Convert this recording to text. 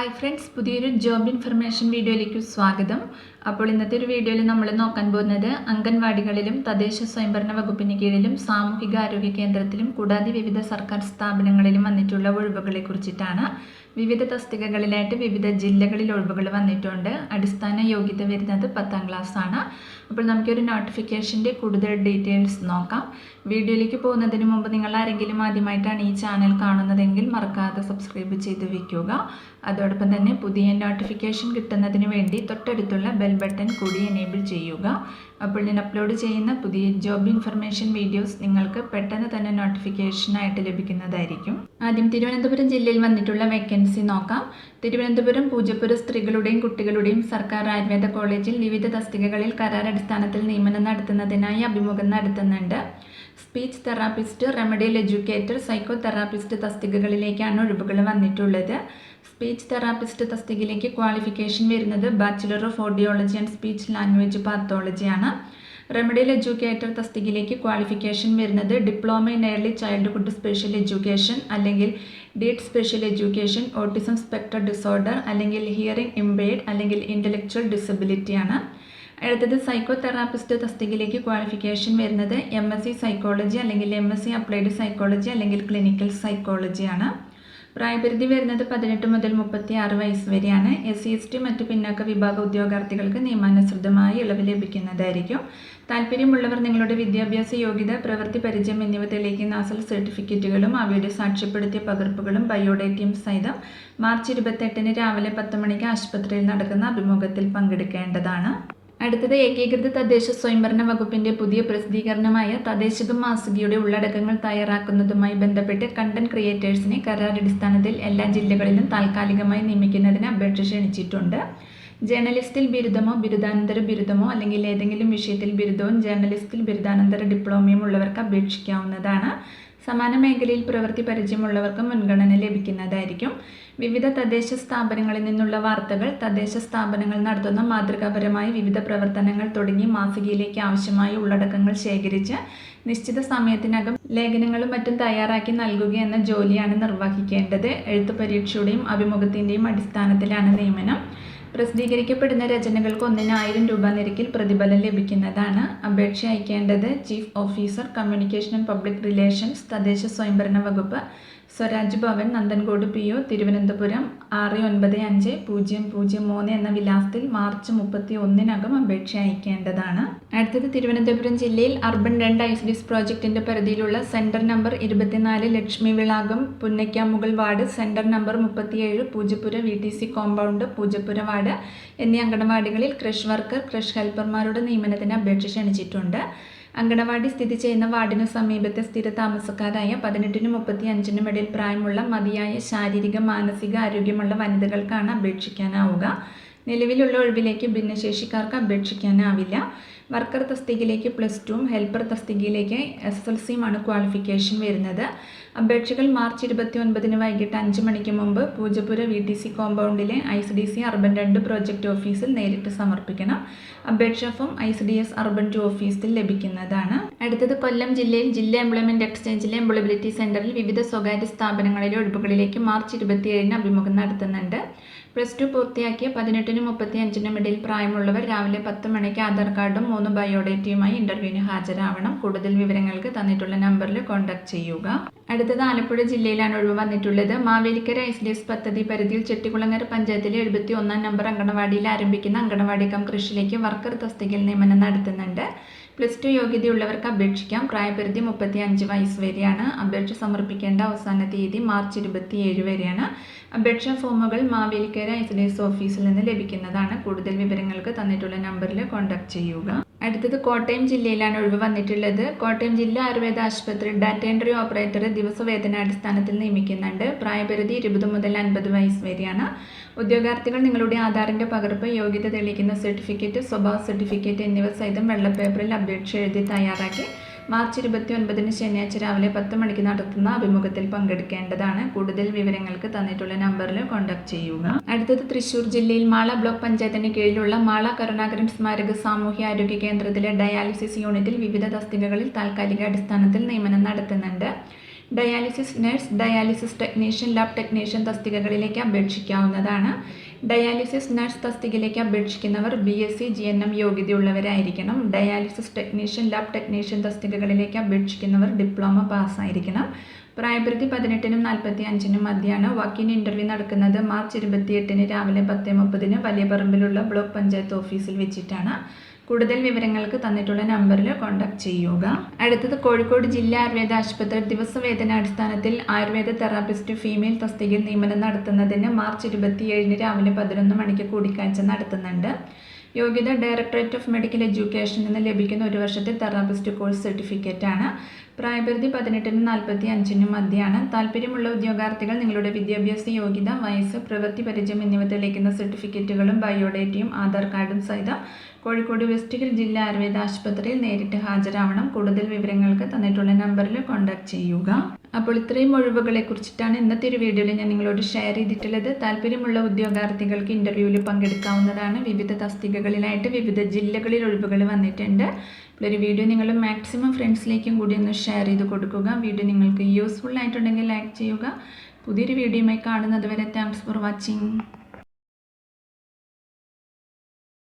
Hi friends പുതിയൊരു job information വീഡിയോയിലേക്ക് സ്വാഗതം. അപ്പോൾ ഇന്നത്തെ ഒരു വീഡിയോയിൽ നമ്മൾ നോക്കാൻ പോകുന്നത് അംഗൻവാടികളിലും തദ്ദേശ സ്വയംഭരണ വകുപ്പിന് കീഴിലും സാമൂഹിക ആരോഗ്യ കേന്ദ്രത്തിലും കൂടാതെ വിവിധ സർക്കാർ സ്ഥാപനങ്ങളിലും വന്നിട്ടുള്ള ഒഴിവുകളെ കുറിച്ചിട്ടാണ്. വിവിധ തസ്തികകളിലായിട്ട് വിവിധ ജില്ലകളിൽ ഒഴിവുകൾ വന്നിട്ടുണ്ട്. അടിസ്ഥാന യോഗ്യത വരുന്നത് പത്താം ക്ലാസ് ആണ്. അപ്പോൾ നമുക്കൊരു നോട്ടിഫിക്കേഷന്റെ കൂടുതൽ ഡീറ്റെയിൽസ് നോക്കാം. വീഡിയോയിലേക്ക് പോകുന്നതിന് മുമ്പ് നിങ്ങൾ ആരെങ്കിലും ആദ്യമായിട്ടാണ് ഈ ചാനൽ കാണുന്നതെങ്കിൽ മറക്കാതെ സബ്സ്ക്രൈബ് ചെയ്ത് വയ്ക്കുക അതോടൊപ്പം തന്നെ പുതിയ നോട്ടിഫിക്കേഷൻ കിട്ടുന്നതിന് വേണ്ടി തൊട്ടടുത്തുള്ള ബെൽ ബട്ടൺ കൂടി എനേബിൾ ചെയ്യുക. അപ്പോൾ ഞാൻ അപ്ലോഡ് ചെയ്യുന്ന പുതിയ ജോബ് ഇൻഫർമേഷൻ വീഡിയോസ് നിങ്ങൾക്ക് പെട്ടെന്ന് തന്നെ നോട്ടിഫിക്കേഷനായിട്ട് ലഭിക്കുന്നതായിരിക്കും. ആദ്യം തിരുവനന്തപുരം ജില്ലയിൽ വന്നിട്ടുള്ള വേക്കൻസി നോക്കാം. തിരുവനന്തപുരം പൂജപ്പുര സ്ത്രീകളുടെയും കുട്ടികളുടെയും സർക്കാർ ആയുർവേദ കോളേജിൽ വിവിധ തസ്തികകളിൽ കരാർ അടിസ്ഥാനത്തിൽ നിയമനം നടത്തുന്നതിനായി അഭിമുഖം നടത്തുന്നുണ്ട്. Speech therapist remedial educator psycho therapist തസ്തികകളിലേക്കാണ് ഒഴിവുകൾ വന്നിട്ടുള്ളത്. സ്പീച്ച് തെറാപ്പിസ്റ്റ് തസ്തികയിലേക്ക് ക്വാളിഫിക്കേഷൻ വരുന്നത് bachelor of audiology and speech language പാത്തോളജിയാണ് remedial educator തസ്തികയിലേക്ക് ക്വാളിഫിക്കേഷൻ വരുന്നത് diploma in early childhood special education അല്ലെങ്കിൽ ഡീറ്റ് special education autism spectrum disorder അല്ലെങ്കിൽ ഹിയറിംഗ് ഇംപെയർഡ് അല്ലെങ്കിൽ intellectual ഡിസബിലിറ്റിയാണ് അടുത്തത് സൈക്കോ തെറാപ്പിസ്റ്റ് തസ്തികയിലേക്ക് ക്വാളിഫിക്കേഷൻ വരുന്നത് എം എസ് സി സൈക്കോളജി അല്ലെങ്കിൽ M S C applied psychology അല്ലെങ്കിൽ ക്ലിനിക്കൽ സൈക്കോളജിയാണ് പ്രായപരിധി വരുന്നത് പതിനെട്ട് മുതൽ മുപ്പത്തി ആറ് വയസ്സ് വരെയാണ്. എസ് സി എസ് ടി മറ്റ് പിന്നാക്ക വിഭാഗ ഉദ്യോഗാർത്ഥികൾക്ക് നിയമാനുസൃതമായി ഇളവ് ലഭിക്കുന്നതായിരിക്കും. താല്പര്യമുള്ളവർ നിങ്ങളുടെ വിദ്യാഭ്യാസ യോഗ്യത പ്രവൃത്തി പരിചയം എന്നിവ തെളിയിക്കുന്ന അസൽ സർട്ടിഫിക്കറ്റുകളും അവയുടെ സാക്ഷ്യപ്പെടുത്തിയ പകർപ്പുകളും ബയോഡേറ്റയും സഹിതം മാർച്ച് ഇരുപത്തെട്ടിന് രാവിലെ പത്ത് മണിക്ക് ആശുപത്രിയിൽ നടക്കുന്ന അഭിമുഖത്തിൽ പങ്കെടുക്കേണ്ടതാണ്. അടുത്തത് ഏകീകൃത തദ്ദേശ സ്വയംഭരണ വകുപ്പിന്റെ പുതിയ പ്രസിദ്ധീകരണമായ തദ്ദേശിക മാസികയുടെ ഉള്ളടക്കങ്ങൾ തയ്യാറാക്കുന്നതുമായി ബന്ധപ്പെട്ട് കണ്ടന്റ് ക്രിയേറ്റേഴ്സിനെ കരാറടിസ്ഥാനത്തിൽ എല്ലാ ജില്ലകളിലും താൽക്കാലികമായി നിയമിക്കുന്നതിന് അപേക്ഷ ക്ഷണിച്ചിട്ടുണ്ട്. ജേർണലിസ്റ്റിൽ ബിരുദമോ ബിരുദാനന്തര ബിരുദമോ അല്ലെങ്കിൽ ഏതെങ്കിലും വിഷയത്തിൽ ബിരുദവും ജേർണലിസ്റ്റിൽ ബിരുദാനന്തര ഡിപ്ലോമയും ഉള്ളവർക്ക് അപേക്ഷിക്കാവുന്നതാണ്. സമാന മേഖലയിൽ പ്രവൃത്തി പരിചയമുള്ളവർക്ക് മുൻഗണന ലഭിക്കുന്നതായിരിക്കും. വിവിധ തദ്ദേശ സ്ഥാപനങ്ങളിൽ നിന്നുള്ള വാർത്തകൾ തദ്ദേശ സ്ഥാപനങ്ങൾ നടത്തുന്ന മാതൃകാപരമായ വിവിധ പ്രവർത്തനങ്ങൾ തുടങ്ങി മാസികയിലേക്ക് ആവശ്യമായ ഉള്ളടക്കങ്ങൾ ശേഖരിച്ച് നിശ്ചിത സമയത്തിനകം ലേഖനങ്ങളും മറ്റും തയ്യാറാക്കി നൽകുക എന്ന ജോലിയാണ് നിർവഹിക്കേണ്ടത്. എഴുത്തു പരീക്ഷയുടെയും അഭിമുഖത്തിന്റെയും അടിസ്ഥാനത്തിലാണ് നിയമനം. പ്രസിദ്ധീകരിക്കപ്പെടുന്ന രചനകൾക്ക് ഒന്നിന് ആയിരം രൂപ നിരക്കിൽ പ്രതിഫലം ലഭിക്കുന്നതാണ് അപേക്ഷ അയക്കേണ്ടത് chief officer communication and public relations തദ്ദേശ സ്വയംഭരണ വകുപ്പ് സ്വരാജ് ഭവൻ നന്ദൻകോട് പി ഒ തിരുവനന്തപുരം ആറ് ഒൻപത് അഞ്ച് പൂജ്യം പൂജ്യം മൂന്ന് എന്ന വിലാസത്തിൽ മാർച്ച് മുപ്പത്തി ഒന്നിനകം അപേക്ഷ അയക്കേണ്ടതാണ്. അടുത്തത് തിരുവനന്തപുരം ജില്ലയിൽ അർബൻ രണ്ട് ഐ സി ഡി പ്രോജക്റ്റിന്റെ പരിധിയിലുള്ള സെന്റർ നമ്പർ ഇരുപത്തിനാല് Lakshmi Vilakam Punnakkamugal ward centre number മുപ്പത്തിയേഴ് Poojappura V T C compound Poojappura ward എന്നീ അങ്കണവാടികളിൽ ക്രഷ് വർക്കർ ക്രഷ് ഹെൽപ്പർമാരുടെ നിയമനത്തിന് അപേക്ഷ ക്ഷണിച്ചിട്ടുണ്ട്. അങ്കണവാടി സ്ഥിതി ചെയ്യുന്ന വാർഡിനു സമീപത്തെ സ്ഥിര താമസക്കാരായ പതിനെട്ടിനും മുപ്പത്തി അഞ്ചിനും ഇടയിൽ പ്രായമുള്ള മതിയായ ശാരീരിക മാനസിക ആരോഗ്യമുള്ള വനിതകൾക്കാണ് അപേക്ഷിക്കാനാവുക. നിലവിലുള്ള ഒഴിവിലേക്ക് ഭിന്നശേഷിക്കാർക്ക് അപേക്ഷിക്കാനാവില്ല. വർക്കർ തസ്തികയിലേക്ക് പ്ലസ് ടുവും ഹെൽപ്പർ തസ്തികയിലേക്ക് എസ് എസ് എൽ സിയുമാണ് ക്വാളിഫിക്കേഷൻ വരുന്നത്. അപേക്ഷകൾ മാർച്ച് ഇരുപത്തി ഒൻപതിന് വൈകിട്ട് അഞ്ച് മണിക്ക് മുമ്പ് Poojappura V T C കോമ്പൗണ്ടിലെ I C D C urban രണ്ട് പ്രോജക്റ്റ് ഓഫീസിൽ നേരിട്ട് സമർപ്പിക്കണം. അപേക്ഷ form I C D S urban two ഓഫീസിൽ ലഭിക്കുന്നതാണ്. അടുത്തത് കൊല്ലം ജില്ലയിൽ ജില്ലാ എംപ്ലോയ്മെന്റ് എക്സ്ചേഞ്ചിലെ എംപ്ലോയബിലിറ്റി സെന്ററിൽ വിവിധ സ്വകാര്യ സ്ഥാപനങ്ങളിലെ ഒഴിവുകളിലേക്ക് മാർച്ച് ഇരുപത്തിയേഴിന് അഭിമുഖം നടത്തുന്നുണ്ട്. പ്ലസ് ടു പൂർത്തിയാക്കിയ പതിനെട്ടിനും മുപ്പത്തി അഞ്ചിനും ഇടയിൽ പ്രായമുള്ളവർ രാവിലെ പത്ത് മണിക്ക് ആധാർ കാർഡും മൂന്ന് ബയോഡേറ്റയുമായി ഇന്റർവ്യൂവിന് ഹാജരാവണം. കൂടുതൽ വിവരങ്ങൾക്ക് തന്നിട്ടുള്ള നമ്പറിൽ കോൺടാക്ട് ചെയ്യുക. അടുത്തത് ആലപ്പുഴ ജില്ലയിലാണ് ഒഴിവ് വന്നിട്ടുള്ളത്. മാവേലിക്കര എസ് ഡി എസ് പദ്ധതി പരിധിയിൽ ചെട്ടികുളങ്ങര പഞ്ചായത്തിലെ എഴുപത്തി ഒന്നാം നമ്പർ അങ്കണവാടിയിൽ ആരംഭിക്കുന്ന അങ്കണവാടി കം കൃഷിയിലേക്ക് വർക്കർ തസ്തികയിൽ നിയമനം നടത്തുന്നുണ്ട്. പ്ലസ് ടു യോഗ്യതയുള്ളവർക്ക് അപേക്ഷിക്കാം. പ്രായപരിധി മുപ്പത്തി അഞ്ച് വയസ്സ് വരെയാണ്. അപേക്ഷ സമർപ്പിക്കേണ്ട അവസാന തീയതി മാർച്ച് ഇരുപത്തി ഏഴ് വരെയാണ്. അപേക്ഷാ ഫോമുകൾ മാവേലിക്കര എസ് ഡി എസ് ഓഫീസിൽ നിന്ന് ലഭിക്കുന്നതാണ്. കൂടുതൽ വിവരങ്ങൾക്ക് തന്നിട്ടുള്ള നമ്പറിൽ കോൺടാക്ട് ചെയ്യുക. അടുത്തത് കോട്ടയം ജില്ലയിലാണ് ഒഴിവ് വന്നിട്ടുള്ളത്. കോട്ടയം ജില്ലാ ആയുർവേദ ആശുപത്രി ഡാറ്റ എൻട്രി ഓപ്പറേറ്ററെ ദിവസവേതനാടിസ്ഥാനത്തിൽ നിയമിക്കുന്നുണ്ട്. പ്രായപരിധി ഇരുപത് മുതൽ അൻപത് വയസ്സ് വരെയാണ്. ഉദ്യോഗാർത്ഥികൾ നിങ്ങളുടെ ആധാറിന്റെ പകർപ്പ് യോഗ്യത തെളിയിക്കുന്ന സർട്ടിഫിക്കറ്റ് സ്വഭാവ സർട്ടിഫിക്കറ്റ് എന്നിവ സഹിതം വെള്ളപ്പേപ്പറിൽ അപേക്ഷ എഴുതി തയ്യാറാക്കി മാർച്ച് ഇരുപത്തി ഒൻപതിന് ശനിയാഴ്ച രാവിലെ പത്ത് മണിക്ക് നടത്തുന്ന അഭിമുഖത്തിൽ പങ്കെടുക്കേണ്ടതാണ്. കൂടുതൽ വിവരങ്ങൾക്ക് തന്നിട്ടുള്ള നമ്പറിൽ കോൺടാക്ട് ചെയ്യുക. അടുത്തത് തൃശൂർ ജില്ലയിൽ മാള ബ്ലോക്ക് പഞ്ചായത്തിന് കീഴിലുള്ള മാള കരുണാകരൻ സ്മാരക സാമൂഹ്യ ആരോഗ്യ കേന്ദ്രത്തിലെ ഡയാലിസിസ് യൂണിറ്റിൽ വിവിധ തസ്തികകളിൽ താൽക്കാലിക അടിസ്ഥാനത്തിൽ നിയമനം നടത്തുന്നുണ്ട്. Dialysis nurse dialysis technician lab technician തസ്തികകളിലേക്ക് അപേക്ഷിക്കാവുന്നതാണ്. ഡയാലിസിസ് നഴ്സ് തസ്തികയിലേക്ക് അപേക്ഷിക്കുന്നവർ B S C G N M യോഗ്യതയുള്ളവരായിരിക്കണം. Dialysis technician lab technician തസ്തികകളിലേക്ക് അപേക്ഷിക്കുന്നവർ ഡിപ്ലോമ പാസ്സായിരിക്കണം. പ്രായപരിധി പതിനെട്ടിനും നാൽപ്പത്തി അഞ്ചിനും മധ്യയാണ് വാക്കിൻ ഇന്റർവ്യൂ നടക്കുന്നത്. മാർച്ച് ഇരുപത്തിയെട്ടിന് രാവിലെ പത്ത് മുപ്പതിന് വലിയ പറമ്പിലുള്ള ബ്ലോക്ക് പഞ്ചായത്ത് ഓഫീസിൽ വെച്ചിട്ടാണ്. കൂടുതൽ വിവരങ്ങൾക്ക് തന്നിട്ടുള്ള നമ്പറിൽ കോൺടാക്ട് ചെയ്യുക. അടുത്തത് കോഴിക്കോട് ജില്ലാ ആയുർവേദ ആശുപത്രി ദിവസവേതന അടിസ്ഥാനത്തിൽ ആയുർവേദ തെറാപ്പിസ്റ്റ് ഫീമെയിൽ തസ്തികയിൽ നിയമനം നടത്തുന്നതിന് മാർച്ച് ഇരുപത്തിയേഴിന് രാവിലെ പതിനൊന്ന് മണിക്ക് കൂടിക്കാഴ്ച നടത്തുന്നുണ്ട്. യോഗ്യത ഡയറക്ടറേറ്റ് ഓഫ് മെഡിക്കൽ എഡ്യൂക്കേഷനിൽ നിന്ന് ലഭിക്കുന്ന ഒരു വർഷത്തെ തെറാപ്പിസ്റ്റ് കോഴ്സ് സർട്ടിഫിക്കറ്റാണ്. പ്രായപരിധി പതിനെട്ടിനും നാൽപ്പത്തി അഞ്ചിനും മധ്യയാണ് താല്പര്യമുള്ള ഉദ്യോഗാർത്ഥികൾ നിങ്ങളുടെ വിദ്യാഭ്യാസ യോഗ്യത വയസ്സ് പ്രവൃത്തി പരിചയം എന്നിവ തെളിയിക്കുന്ന സർട്ടിഫിക്കറ്റുകളും ബയോഡേറ്റയും ആധാർ കാർഡും സഹിതം കോഴിക്കോട് വെസ്റ്റ് ഹിൽ ജില്ലാ ആയുർവേദ ആശുപത്രിയിൽ നേരിട്ട് ഹാജരാവണം. കൂടുതൽ വിവരങ്ങൾക്ക് തന്നിട്ടുള്ള നമ്പറിൽ കോൺടാക്ട് ചെയ്യുക. അപ്പോൾ ഇത്രയും ഒഴിവുകളെ കുറിച്ചിട്ടാണ് ഇന്നത്തെ ഒരു വീഡിയോയിൽ ഞാൻ നിങ്ങളോട് ഷെയർ ചെയ്തിട്ടുള്ളത്. താല്പര്യമുള്ള ഉദ്യോഗാർത്ഥികൾക്ക് ഇന്റർവ്യൂവിൽ പങ്കെടുക്കാവുന്നതാണ്. വിവിധ തസ്തികകളിലായിട്ട് വിവിധ ജില്ലകളിൽ ഒഴിവുകൾ വന്നിട്ടുണ്ട്. ഒരു വീഡിയോ നിങ്ങൾ മാക്സിമം ഫ്രണ്ട്സിലേക്കും കൂടി ഒന്ന് ഷെയർ ചെയ്ത് കൊടുക്കുക. വീഡിയോ നിങ്ങൾക്ക് യൂസ്ഫുൾ ആയിട്ടുണ്ടെങ്കിൽ ലൈക്ക് ചെയ്യുക. പുതിയൊരു വീഡിയോയുമായി കാണുന്നത് വരെ താങ്ക്സ് ഫോർ വാച്ചിങ്